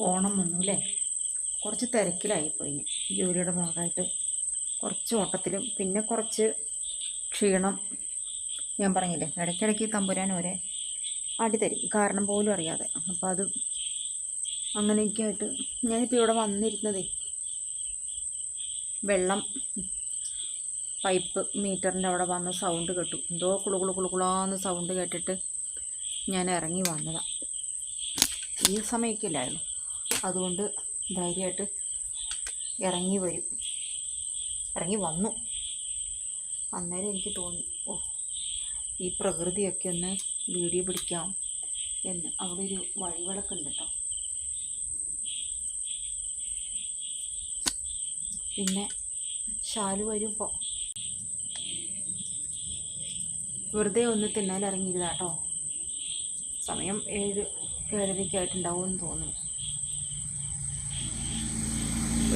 ഓണം വന്നു അല്ലേ കുറച്ച് തിരക്കിലായിപ്പോയി ജോലിയുടെ ഭാഗമായിട്ട് കുറച്ച് ഓട്ടത്തിലും പിന്നെ കുറച്ച് ക്ഷീണം. ഞാൻ പറഞ്ഞില്ലേ ഇടയ്ക്കിടയ്ക്ക് തമ്പുരാൻ ഒരേ അടി തരും. കാരണം പോലും അറിയാതെ. അപ്പോൾ അത് അങ്ങനെയൊക്കെ ആയിട്ട് ഞാനിപ്പോൾ ഇവിടെ വന്നിരുന്നതേ. വെള്ളം പൈപ്പ് മീറ്ററിന്റെ അവിടെ വന്ന് സൗണ്ട് കേട്ടു. എന്തോ കുളു കുളു കുളു കുളാന്ന് സൗണ്ട് കേട്ടിട്ട് ഞാൻ ഇറങ്ങി വന്നതാണ് ഈ സമയമൊക്കെയില്ലായിരുന്നു അതുകൊണ്ട് ധൈര്യമായിട്ട് ഇറങ്ങി വരും. ഇറങ്ങി വന്നു. അന്നേരം എനിക്ക് തോന്നി ഓ ഈ പ്രകൃതിയൊക്കെ ഒന്ന് വീഡിയോ പിടിക്കാം എന്ന്. അവിടെ ഒരു വഴിവിളക്കുണ്ട് കേട്ടോ. പിന്നെ ശാലു വരുമ്പോൾ വെറുതെ ഒന്ന് തിന്നാലിറങ്ങിയിരുന്നാട്ടോ സമയം ഏഴ് ഏഴരയ്ക്കായിട്ടുണ്ടാവുമെന്ന് തോന്നുന്നു.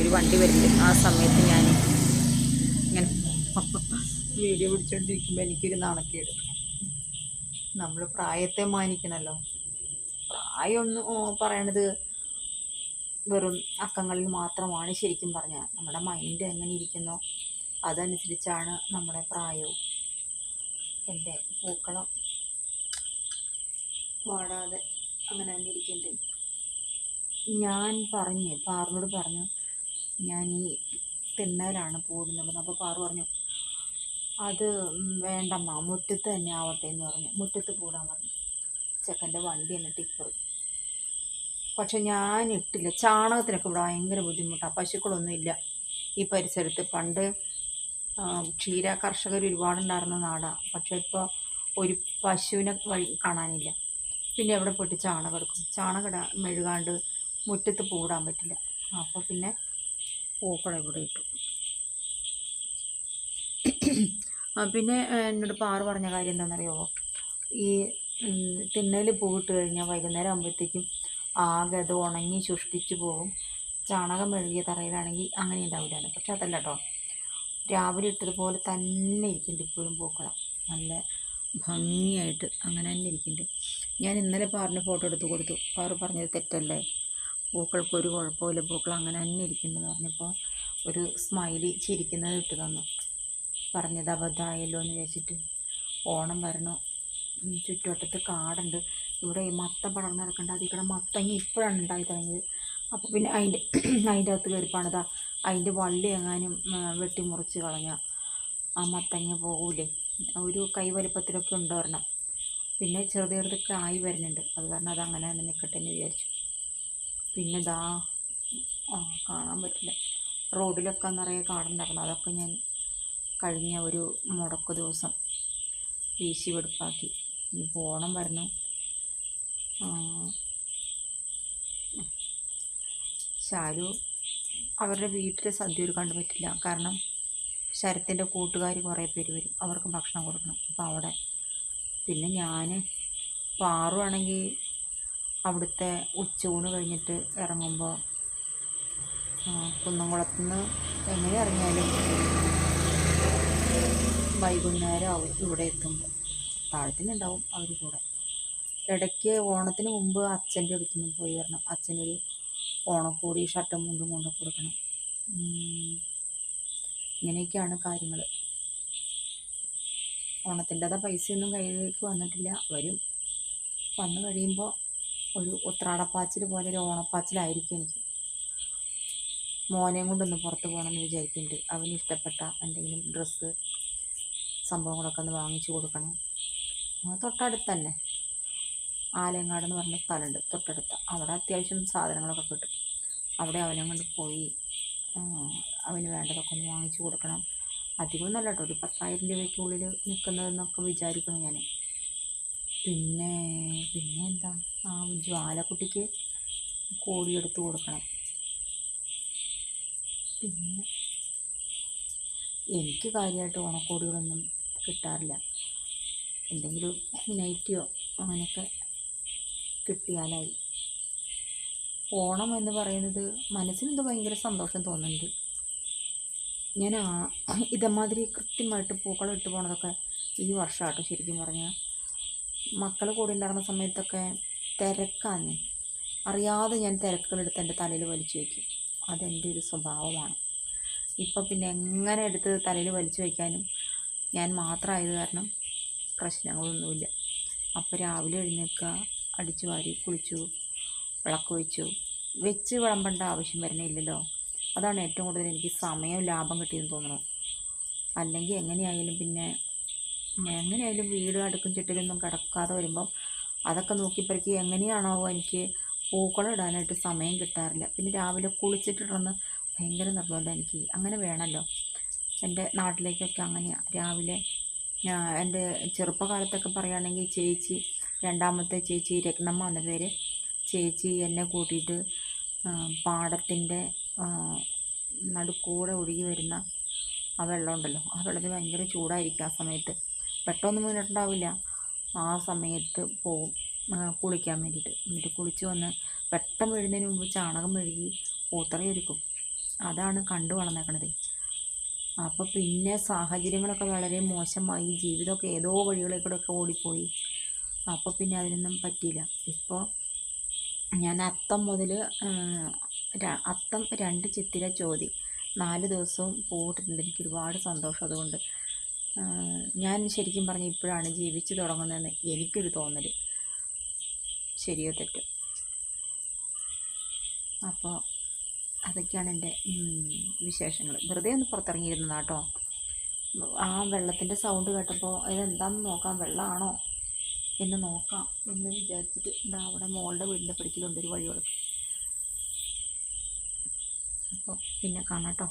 ഒരു വണ്ടി വരുന്നുണ്ട്. ആ സമയത്ത് ഞാൻ ഇങ്ങനെ വീഡിയോ പിടിച്ചോണ്ടിരിക്കുമ്പോൾ എനിക്കൊരു നാണക്കേട്. നമ്മൾ പ്രായത്തെ മാനിക്കണമല്ലോ പ്രായം ഒന്ന് പറയണത് വെറും അക്കങ്ങളിൽ മാത്രമാണ് ശരിക്കും പറഞ്ഞാൽ നമ്മുടെ മൈൻഡ് എങ്ങനെ ഇരിക്കുന്നു അതനുസരിച്ചാണ് നമ്മുടെ പ്രായവും. എന്റെ പൂക്കളം വാടാതെ അങ്ങനെ തന്നെ ഇരിക്കുന്നുണ്ട്. ഞാൻ പറഞ്ഞു പാറിനോട് പറഞ്ഞു ഞാൻ ഈ തിണ്ണയിലാണ് പൂടുന്നുള്ളത് അപ്പോൾ പാറു പറഞ്ഞു അത് വേണ്ടമ്മ മുറ്റത്ത് തന്നെ ആവട്ടെ എന്ന് പറഞ്ഞു. മുറ്റത്ത് പൂടാൻ പറഞ്ഞു. ചെക്കന്റെ വണ്ടി തന്നെ ടിപ്പർ പക്ഷെ ഞാൻ ഇട്ടില്ല. ചാണകത്തിനൊക്കെ ഇവിടെ ഭയങ്കര ബുദ്ധിമുട്ടാണ് പശുക്കളൊന്നും ഇല്ല. ഈ പരിസരത്ത് പണ്ട് ക്ഷീര കർഷകർ ഒരുപാടുണ്ടായിരുന്ന നാടാണ് പക്ഷേ ഇപ്പോൾ ഒരു പശുവിനെ വഴി കാണാനില്ല. പിന്നെ എവിടെ പോയിട്ട് ചാണകം എടുക്കും? ചാണകം മെഴുകാണ്ട് മുറ്റത്ത് പൂടാൻ പറ്റില്ല. അപ്പോൾ പിന്നെ പൂക്കളം ഇവിടെ ഇട്ടു. പിന്നെ എന്നോട് പാറു പറഞ്ഞ കാര്യം എന്താണെന്നറിയോ? ഈ തിണ്ണയിൽ പൂവിട്ട് കഴിഞ്ഞാൽ വൈകുന്നേരം ആകുമ്പോഴത്തേക്കും ആകെ അത് ഉണങ്ങി ശുഷ്കിച്ച് പോകും. ചാണകം മെഴുകിയ തറയിലാണെങ്കിൽ അങ്ങനെ ഉണ്ടാവില്ല പക്ഷെ അതല്ല കേട്ടോ രാവിലെ ഇട്ടതുപോലെ തന്നെ ഇരിക്കുന്നുണ്ട് ഇപ്പോഴും പൂക്കളം. നല്ല ഭംഗിയായിട്ട് അങ്ങനെ തന്നെ ഇരിക്കുന്നുണ്ട് ഞാൻ ഇന്നലെ പാറിന് ഫോട്ടോ എടുത്ത് കൊടുത്തു. പാറ് പറഞ്ഞത് തെറ്റല്ലേ? പൂക്കൾക്ക് ഒരു കുഴപ്പമില്ല പൂക്കൾ അങ്ങനെ തന്നെ ഇരിക്കുന്നുണ്ടെന്ന് പറഞ്ഞപ്പോൾ ഒരു സ്മൈലി ചിരിക്കുന്നത് ഇട്ട് തന്നു. പറഞ്ഞത് അബദ്ധമായല്ലോ എന്ന് വിചാരിച്ചിട്ട് ഓണം വരണോ? ചുറ്റുവട്ടത്ത് കാടുണ്ട്. ഇവിടെ മത്ത പടർന്ന് കിടക്കേണ്ട അതിൽ കൂടെ മത്തങ്ങ ഇപ്പോഴാണ് ഉണ്ടായി തുടങ്ങിയത്. അപ്പോൾ പിന്നെ അതിന്റെ അതിന്റെ അകത്ത് കയറിപ്പാണിതാ അതിന്റെ വള്ളി എങ്ങാനും വെട്ടി വെട്ടിമുറിച്ച് കളഞ്ഞ ആ മത്തങ്ങ പോകൂലേ? ഒരു കൈവലിപ്പത്തിലൊക്കെ ഉണ്ടോ ഒരെണ്ണം? പിന്നെ ചെറുത് ആയി വരുന്നുണ്ട്. അത് കാരണം അത് അങ്ങനെ തന്നെ നിൽക്കട്ടെ എന്ന് വിചാരിച്ചു. പിന്നെ ദാ കാണാൻ പറ്റില്ല. റോഡിലൊക്കെ നിറയെ കാടുണ്ടായിരുന്നു. അതൊക്കെ ഞാൻ കഴിഞ്ഞ ഒരു മുടക്ക് ദിവസം വീശി വെടുപ്പാക്കി. ഇനി ഓണം വരണം. ശാലു അവരുടെ വീട്ടിൽ സദ്യ ഒരുക്കാണ്ട് പറ്റില്ല. കാരണം ശരത്തിന്റെ കൂട്ടുകാർ കുറേ പേര് വരും. അവർക്ക് ഭക്ഷണം കൊടുക്കണം. അപ്പോൾ അവിടെ പിന്നെ ഞാൻ പാറുവാണെങ്കിൽ അവിടുത്തെ ഉച്ചയൂണ് കഴിഞ്ഞിട്ട് ഇറങ്ങുമ്പോൾ കുന്നംകുളത്ത് നിന്ന് എങ്ങനെ ഇറങ്ങിയാലും വൈകുന്നേരം ആവും ഇവിടെ എത്തുമ്പോൾ താഴത്തിനുണ്ടാവും അവർ കൂടെ. ഇടയ്ക്ക് ഓണത്തിന് മുമ്പ് അച്ഛന്റെ അടുത്തുനിന്ന് പോയി വരണം. അച്ഛനൊരു ഓണക്കോടി ഷർട്ടും മുണ്ടും കൊണ്ട് കൊടുക്കണം. ഇങ്ങനെയൊക്കെയാണ് കാര്യങ്ങൾ ഓണത്തിന്റെതാ പൈസയൊന്നും കയ്യിലേക്ക് വന്നിട്ടില്ല. വരും വന്നു കഴിയുമ്പോൾ ഒരു ഉത്രാടപ്പാച്ചിൽ പോലെ ഒരു ഓണപ്പാച്ചിലായിരിക്കും എനിക്ക്. മോനെയും കൊണ്ടൊന്ന് പുറത്ത് പോകണമെന്ന് വിചാരിക്കുന്നുണ്ട്. അവന് ഇഷ്ടപ്പെട്ട എന്തെങ്കിലും ഡ്രസ്സ് സംഭവങ്ങളൊക്കെ ഒന്ന് വാങ്ങിച്ചു കൊടുക്കണം. തൊട്ടടുത്ത് തന്നെ ആലയങ്ങാട് എന്ന് പറഞ്ഞ സ്ഥലമുണ്ട്. തൊട്ടടുത്ത്. അവിടെ അത്യാവശ്യം സാധനങ്ങളൊക്കെ കിട്ടും. അവിടെ അവനെ കൊണ്ട് പോയി അവന് വേണ്ടതൊക്കെ ഒന്ന് വാങ്ങിച്ചു കൊടുക്കണം. അധികം നല്ല കേട്ടോ. ഒരു പത്തായിരം രൂപയ്ക്കുള്ളിൽ നിൽക്കുന്നതെന്നൊക്കെ വിചാരിക്കണം ഞാൻ പിന്നെ പിന്നെ എന്താ? ആ ജ്വാലക്കുട്ടിക്ക് കോടി എടുത്ത് കൊടുക്കണം. പിന്നെ എനിക്ക് കാര്യമായിട്ട് ഓണക്കോടികളൊന്നും കിട്ടാറില്ല. എന്തെങ്കിലും നൈറ്റിയോ അങ്ങനെയൊക്കെ കിട്ടിയാലായി. ഓണം എന്ന് പറയുന്നത് മനസ്സിനെന്തോ ഭയങ്കര സന്തോഷം തോന്നുന്നുണ്ട്. ഞാൻ ഇതേമാതിരി കൃത്യമായിട്ട് പൂക്കളം ഇട്ട് പോണതൊക്കെ ഈ വർഷമാട്ടോ ശരിക്കും പറഞ്ഞാൽ മക്കൾ കൂടെ ഉണ്ടാകുന്ന സമയത്തൊക്കെ തിരക്കാന്ന്. അറിയാതെ ഞാൻ തിരക്കുകളെടുത്ത് എന്റെ തലയിൽ വലിച്ചു വയ്ക്കും അതെന്റെ ഒരു സ്വഭാവമാണ്. ഇപ്പം പിന്നെ എങ്ങനെ എടുത്ത് തലയിൽ വലിച്ചു വയ്ക്കാനും ഞാൻ മാത്രമായത് കാരണം പ്രശ്നങ്ങളൊന്നുമില്ല. അപ്പോൾ രാവിലെ എഴുന്നേൽക്കുക അടിച്ചു വാരി കുളിച്ചു വിളക്ക് വെച്ചു വെച്ച് വിളമ്പേണ്ട ആവശ്യം വരണില്ലല്ലോ അതാണ് ഏറ്റവും കൂടുതൽ എനിക്ക് സമയം ലാഭം കിട്ടിയെന്ന് തോന്നുന്നു. അല്ലെങ്കിൽ എങ്ങനെയായാലും പിന്നെ എങ്ങനെയായാലും വീട് അടുക്കും ചിട്ടിലൊന്നും കിടക്കാതെ വരുമ്പം അതൊക്കെ നോക്കിപ്പറക്കി എങ്ങനെയാണോ എനിക്ക് പൂക്കളം സമയം കിട്ടാറില്ല. പിന്നെ രാവിലെ കുളിച്ചിട്ടിടന്ന് ഭയങ്കര നിർബന്ധം എനിക്ക്. അങ്ങനെ വേണമല്ലോ. എന്റെ നാട്ടിലേക്കൊക്കെ അങ്ങനെയാണ് രാവിലെ എന്റെ ചെറുപ്പകാലത്തൊക്കെ പറയുകയാണെങ്കിൽ ചേച്ചി രണ്ടാമത്തെ ചേച്ചി രത്നമ്മ എന്ന പേര് ചേച്ചി എന്നെ കൂട്ടിയിട്ട് പാടത്തിന്റെ നടുക്കൂടെ ഒഴുകി വരുന്ന ആ വെള്ളമുണ്ടല്ലോ. ആ വെള്ളത്തിൽ ഭയങ്കര ചൂടായിരിക്കും ആ സമയത്ത്. പെട്ടെന്ന് മുന്നിട്ടുണ്ടാവില്ല. ആ സമയത്ത് പോവും. കുളിക്കാൻ വേണ്ടിയിട്ട് എന്നിട്ട് കുളിച്ച് വന്ന് പെട്ടെന്ന് വീഴുന്നതിന് മുമ്പ് ചാണകം മെഴുകി പൂത്തറ ഒരുക്കും അതാണ് കണ്ടു വളർന്നേക്കണത്. അപ്പോൾ പിന്നെ സാഹചര്യങ്ങളൊക്കെ വളരെ മോശമായി. ജീവിതമൊക്കെ ഏതോ വഴികളിൽ കൂടെയൊക്കെ ഓടിപ്പോയി. അപ്പോൾ പിന്നെ അതിനൊന്നും പറ്റിയില്ല. ഇപ്പോൾ ഞാൻ അത്തം മുതൽ അത്തം രണ്ട് ചിത്തിര ചോതി. നാല് ദിവസവും പോയിട്ടുണ്ട് എനിക്ക് ഒരുപാട് സന്തോഷം അതുകൊണ്ട്. ഞാൻ ശരിക്കും പറഞ്ഞ ഇപ്പോഴാണ് ജീവിച്ചു തുടങ്ങുന്നതെന്ന് എനിക്കൊരു തോന്നൽ ശരിയോ തെറ്റോ? അപ്പോൾ അതൊക്കെയാണ് എന്റെ വിശേഷങ്ങൾ വെറുതെ ഒന്ന് പുറത്തിറങ്ങിയിരുന്നു കേട്ടോ ആ വെള്ളത്തിന്റെ സൗണ്ട് കേട്ടപ്പോൾ ഇതെന്താണെന്ന് നോക്കാം? വെള്ളമാണോ എന്ന് നോക്കാം എന്ന് വിചാരിച്ചിട്ട് ഇതാ അവിടെ മോളുടെ വീടിന്റെ പടിക്കലുണ്ട് ഒരു വഴി അപ്പോൾ പിന്നെ കാണാം കേട്ടോ